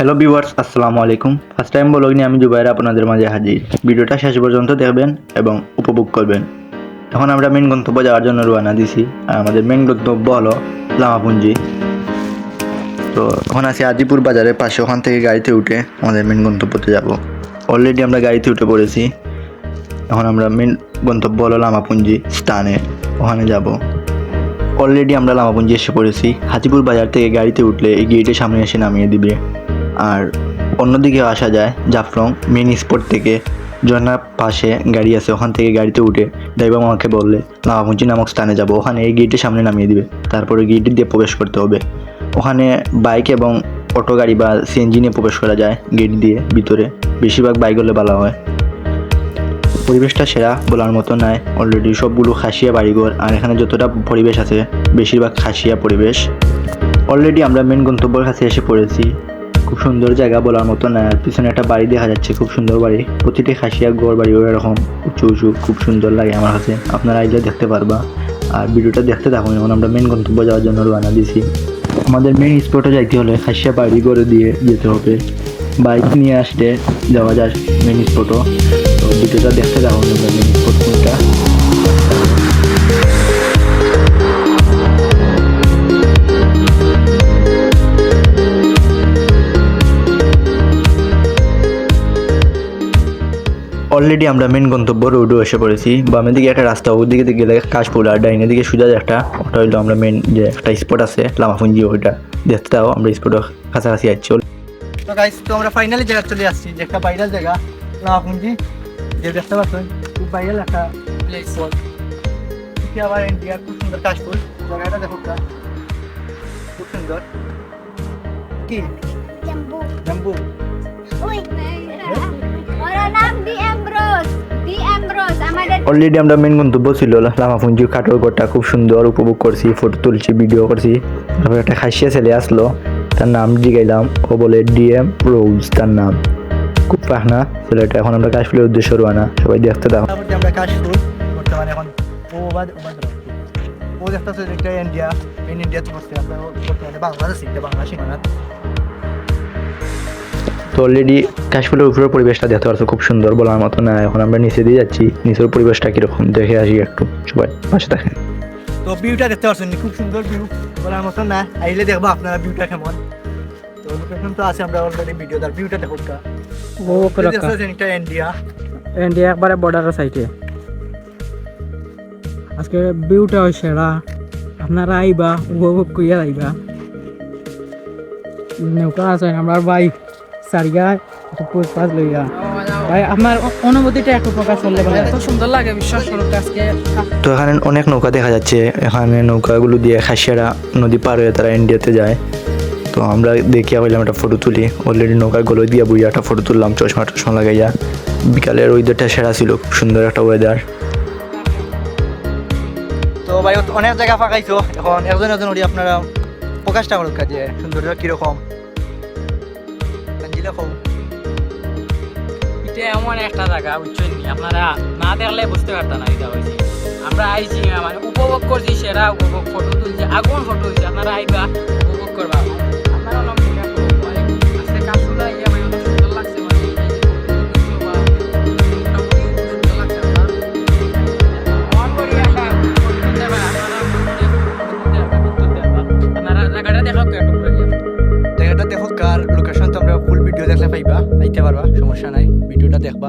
Hello viewers আসসালামু আলাইকুম। First time blog নিয়ে আমি জুবাইর আপনাদের মাঝে হাজির। ভিডিওটা শেষ পর্যন্ত দেখবেন এবং উপভোগ করবেন। এখন আমরা মেন গন্তব্য যাওয়ার জন্য রওনা দিছি। আর আমাদের মেন গন্তব্য হলো লামাপুঞ্জি। তো এখন আছি আজিপুর বাজারের পাশে। ওখান থেকে গাড়িতে উঠে আমাদের মেন গন্তব্যতে যাব। অলরেডি আমরা গাড়িতে উঠে পড়েছি। এখন আমরা মেন গন্তব্য হলো লামাপুঞ্জি স্থানে। ওখানে যাব। অলরেডি আমরা লামাপুঞ্জি এসে পড়েছি। হাজিপুর বাজার থেকে গাড়িতে উঠলে এই গেটের সামনে এসে নামিয়ে দিবে। আর অন্যদিকে আসা যায় জাফলং মেন স্পট থেকে। ঝর্নার পাশে গাড়ি আছে, ওখান থেকে গাড়িতে উঠে ড্রাইভার আমাকে বললে লামাপুঞ্জি নামক স্থানে যাব। ওখানে এই গেটের সামনে নামিয়ে দিবে। তারপরে গেট দিয়ে প্রবেশ করতে হবে। ওখানে বাইক এবং অটো গাড়ি বা সিএনজি নিয়ে প্রবেশ করা যায় গেট দিয়ে ভিতরে। বেশিরভাগ বাইক হলে ভালো হয়। পরিবেশটা সেরা বলার মতো নয় অলরেডি সবগুলো খাসিয়া বাড়িঘর, আর এখানে যতটা পরিবেশ আছে, বেশিরভাগ খাসিয়া পরিবেশ। অলরেডি আমরা মেন গন্তব্যের কাছে এসে পড়েছি। খুব সুন্দর জায়গা বলার মতো না। পিছনে একটা বাড়ি দেখা যাচ্ছে, খুব সুন্দর বাড়ি। প্রতিটি খাসিয়া ঘর বাড়ি এরকম। উঁচু উঁচু, খুব সুন্দর লাগে আমার কাছে। আপনারা আইলে দেখতে পারবা। আর ভিডিওটা দেখতে থাকুন, এখন আমরা মেন গন্তব্য যাওয়ার জন্য রওনা দিছি আমাদের মেন স্পটে যাইতে হলে খাসিয়া বাড়ি গড়ে দিয়ে যেতে হবে। বাইক নিয়ে আসতে যাওয়া যায় মেন স্পটও তো ভিডিওটা দেখতে থাকুন মেন স্পট কোনটা। অলরেডি আমরা মেন গন্তব্য রোডও এসে পড়েছি। বামের দিকে একটা রাস্তা ওর দিকে গেলে কাশপুর আর ডাইনের দিকে সোজা একটা। ওটা হইল আমরা মেন যে একটা স্পট আছে লামাপুঞ্জি ওইটা। দেখতে দাও আমরা স্পটের কাছাকাছি যাচ্ছি তো গাইস তো আমরা ফাইনালি জায়গা চলে আসছি যে একটা ভাইরাল জায়গা লামাপুঞ্জি যে দেখতে পাচ্ছেন খুব ভাইরাল একটা প্লেস আবার ইন্ডিয়ার খুব সুন্দর কাশফুল জায়গাটা দেখো খুব সুন্দর। কি. জাম্বু। অলরেডি আমরা মেন গন্তব্য ছিল লামাপুঞ্জি কাঠোর ঘরটা খুব সুন্দর উপভোগ করছি ফটো তুলছি ভিডিও করছি। তারপর একটা খাসিয়া ছেলে আসলো, তার নাম জিগাইলাম, ও বলে, ডিএম রোজ তার নাম। খুব পাহনা ছেলেটা, এখন আমরা কাশফুলের উদ্দেশ্য রোয়ানা সবাই দেখতে দাও। আমরা কাশফুল বাংলাদেশ বাংলা সীমানা তো অলরেডি কাশফুলের উপরের পরিবেশটা দেখতে পারছ খুব সুন্দর বলার মতো না। এখন আমরা নিচে দিয়ে যাচ্ছি নিচের পরিবেশটা কীরকম দেখে আসি একটু সবাই পাশে থাকেন। তো ভিউটা দেখতে পাচ্ছেন খুব সুন্দর ভিউ বলার মতো না। আইলে দেখব আপনারা ভিউটা কেমন। তো লোকেশন তো আছে আমরা অলরেডি ভিডিও তার ভিউটা দেখো কা ও এটা ইন্ডিয়া ইন্ডিয়া একবারে বর্ডারের সাইডে আজকে ভিউটা হয় সেরা। আপনারা আইবা উপভোগ করিয়া আইবা। নৌকা আছে আমরা ভাই সারিয়া একটু পোজ পাস লইয়া ভাই অ- অনুভূতিটা একটু প্রকাশ করলে ভালো এত সুন্দর লাগে বিশ্বাস করো আজকে তো এখানে অনেক নৌকা দেখা যাচ্ছে। এখানে নৌকাগুলো দিয়ে খাসিয়ারা নদী পার হয়ে তারা ইন্ডিয়াতে যায়। তো আমরা দেখিয়া হইলাম একটা ফটো তুলি। অলরেডি নৌকার গলো দিয়া বুঝিয়া একটা ফটো তুললাম চশমা টশমা লাগাইয়া। বিকালের ওয়েদারটা সেরা ছিল খুব সুন্দর একটা ওয়েদার তো ভাই অনেক জায়গা ফাঁকাইছো। এখন একজন একজন আপনারা প্রকাশটা করুক কাজে সৌন্দর্য কীরকম। এটা এমন একটা জায়গা বুঝছেন না দেখলে বুঝতে হয়েছে আমরা আইছি মানে উপভোগ করছি সেরা আগুন ফটো হয়েছে আপনারা ইয়া মানে। মন দেখো একটু আইতে পারবা সমস্যা নাই ভিডিওটা দেখবা।